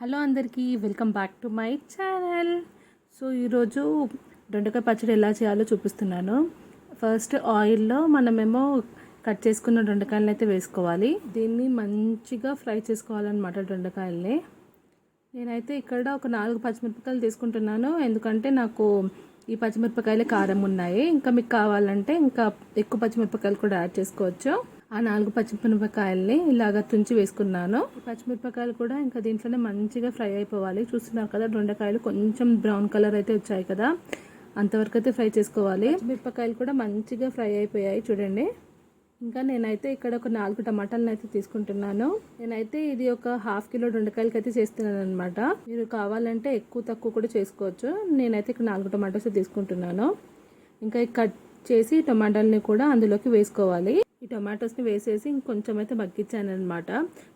Hello అందరికీ welcome back to my channel. So ఈరోజు దొండకాయ పచ్చడి ఎలా చేయాలో చూపిస్తున్నాను. ఫస్ట్ ఆయిల్లో మనమేమో కట్ చేసుకున్న దొండకాయలను అయితే వేసుకోవాలి. దీన్ని మంచిగా ఫ్రై చేసుకోవాలన్నమాట దొండకాయల్ని. నేనైతే ఇక్కడ ఒక నాలుగు పచ్చిమిరపకాయలు తీసుకుంటున్నాను. ఎందుకంటే నాకు ఈ పచ్చిమిరపకాయలు కారం ఉన్నాయి. ఇంకా మీకు కావాలంటే ఇంకా ఎక్కువ పచ్చిమిరపకాయలు కూడా యాడ్ చేసుకోవచ్చు. ఆ నాలుగు పచ్చిమిరపకాయల్ని ఇలాగ తుంచి వేసుకున్నాను. పచ్చిమిరపకాయలు కూడా ఇంకా దీంట్లోనే మంచిగా ఫ్రై అయిపోవాలి. చూస్తున్నారు కదా దొండకాయలు కొంచెం బ్రౌన్ కలర్ అయితే వచ్చాయి కదా. అంతవరకు అయితే ఫ్రై చేసుకోవాలి. మిరపకాయలు కూడా మంచిగా ఫ్రై అయిపోయాయి చూడండి. ఇంకా నేనైతే ఇక్కడ ఒక నాలుగు టమాటాలను అయితే తీసుకుంటున్నాను. నేనైతే ఇది ఒక హాఫ్ కిలో దొండకాయలకి అయితే చేస్తున్నాను అనమాట మీరు కావాలంటే ఎక్కువ తక్కువ కూడా చేసుకోవచ్చు. నేనైతే ఇక్కడ నాలుగు టమాటోస్ తీసుకుంటున్నాను. ఇంకా కట్ చేసి టమాటాలని కూడా అందులోకి వేసుకోవాలి. ఈ టొమాటోస్ని వేసేసి ఇంకొంచెం అయితే మగ్గించాను అనమాట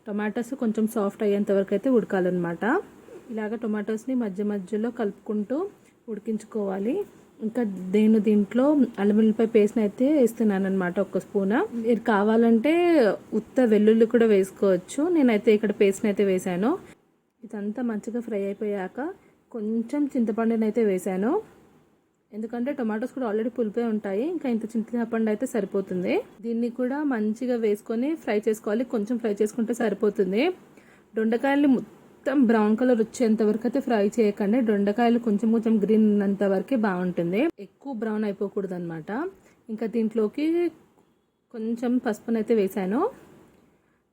టొమాటోస్ కొంచెం సాఫ్ట్ అయ్యేంత వరకు అయితే ఉడకాలన్నమాట. ఇలాగ టొమాటోస్ని మధ్య మధ్యలో కలుపుకుంటూ ఉడికించుకోవాలి. ఇంకా నేను దీంట్లో అల్లమిల్లిపాయ పేస్ట్ పేస్ట్ని అయితే వేస్తున్నాను అనమాట ఒక స్పూన్. మీరు కావాలంటే ఉత్త వెల్లుల్లి కూడా వేసుకోవచ్చు. నేనైతే ఇక్కడ పేస్ట్ని అయితే వేసాను ఇదంతా మంచిగా ఫ్రై అయిపోయాక కొంచెం చింతపండునైతే వేశాను. వేసాను ఎందుకంటే టొమాటోస్ కూడా ఆల్రెడీ పులిపోయి ఉంటాయి. ఇంకా ఇంత చింతపండు అయితే సరిపోతుంది. దీన్ని కూడా మంచిగా వేసుకొని ఫ్రై చేసుకోవాలి. కొంచెం ఫ్రై చేసుకుంటే సరిపోతుంది. దొండకాయలు మొత్తం బ్రౌన్ కలర్ వచ్చేంత వరకు అయితే ఫ్రై చేయకండి. దొండకాయలు కొంచెం కొంచెం గ్రీన్ ఉన్నంత వరకే బాగుంటుంది. ఎక్కువ బ్రౌన్ అయిపోకూడదు అనమాట ఇంకా దీంట్లోకి కొంచెం పసుపునైతే వేసాను.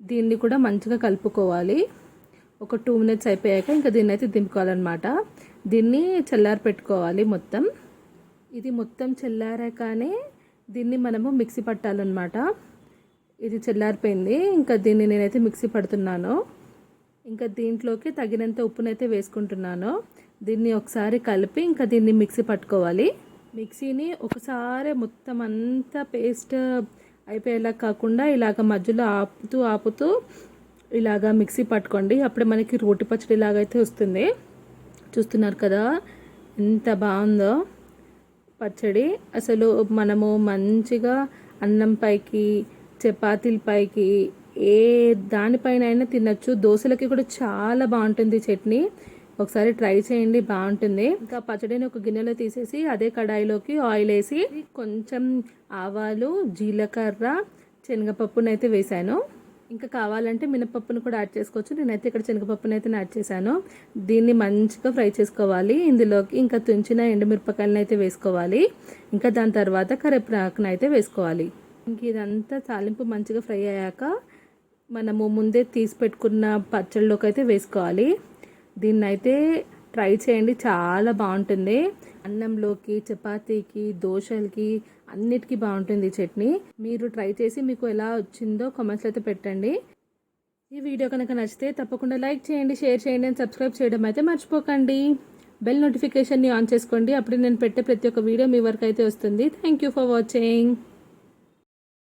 దీన్ని కూడా మంచిగా కలుపుకోవాలి. ఒక టూ మినిట్స్ అయిపోయాక ఇంకా దీన్ని అయితే దింపుకోవాలన్నమాట. దీన్ని చల్లారి పెట్టుకోవాలి మొత్తం. ఇది మొత్తం చల్లారాకనే దీన్ని మనము మిక్సీ పట్టాలన్నమాట. ఇది చల్లారిపోయింది. ఇంకా దీన్ని నేనైతే మిక్సీ పడుతున్నాను. ఇంకా దీంట్లోకి తగినంత ఉప్పునైతే వేసుకుంటున్నాను. దీన్ని ఒకసారి కలిపి ఇంకా దీన్ని మిక్సీ పట్టుకోవాలి. మిక్సీని ఒకసారి మొత్తం అంతా పేస్ట్ అయిపోయేలా కాకుండా ఇలాగ మధ్యలో ఆపుతూ ఆపుతూ ఇలాగ మిక్సీ పట్టుకోండి. అప్పుడే మనకి రోటి పచ్చడి ఇలాగైతే వస్తుంది. చూస్తున్నారు కదా? ఎంత బాగుందో. పచ్చడి. అసలు మనము మంచిగా అన్నం పైకి చపాతీల పైకి ఏ దానిపైన అయినా తినచ్చు. దోశలకి కూడా చాలా బాగుంటుంది చట్నీ. ఒకసారి ట్రై చేయండి బాగుంటుంది. ఇంకా పచ్చడిని ఒక గిన్నెలో తీసేసి అదే కడాయిలోకి ఆయిల్ వేసి కొంచెం ఆవాలు జీలకర్ర శనగపప్పునైతే వేసాను. ఇంకా కావాలంటే మినపప్పును కూడా యాడ్ చేసుకోవచ్చు. నేనైతే ఇక్కడ శనగపప్పును అయితే యాడ్ చేశాను. దీన్ని మంచిగా ఫ్రై చేసుకోవాలి. ఇందులోకి ఇంకా తుంచిన ఎండుమిరపకాయలను అయితే వేసుకోవాలి. ఇంకా దాని తర్వాత కరివేపాకును అయితే వేసుకోవాలి. ఇంక ఇదంతా తాలింపు మంచిగా ఫ్రై అయ్యాక మనము ముందే తీసి పెట్టుకున్న పచ్చళ్ళలోకి అయితే వేసుకోవాలి. దీన్ని అయితే ట్రై చేయండి చాలా బాగుంటుంది. అన్నంలోకి చపాతీకి దోశలకి అన్నిటికీ బాగుంటుంది చట్నీ. మీరు ట్రై చేసి మీకు ఎలా వచ్చిందో కామెంట్స్ అయితే పెట్టండి. ఈ వీడియో కనుక నచ్చితే తప్పకుండా లైక్ చేయండి షేర్ చేయండి అండ్ సబ్స్క్రైబ్ చేయడం అయితే మర్చిపోకండి. బెల్ నోటిఫికేషన్ని ఆన్ చేసుకోండి. అప్పుడు నేను పెట్టే ప్రతి ఒక్క వీడియో మీ వరకు అయితే వస్తుంది. Thank you for watching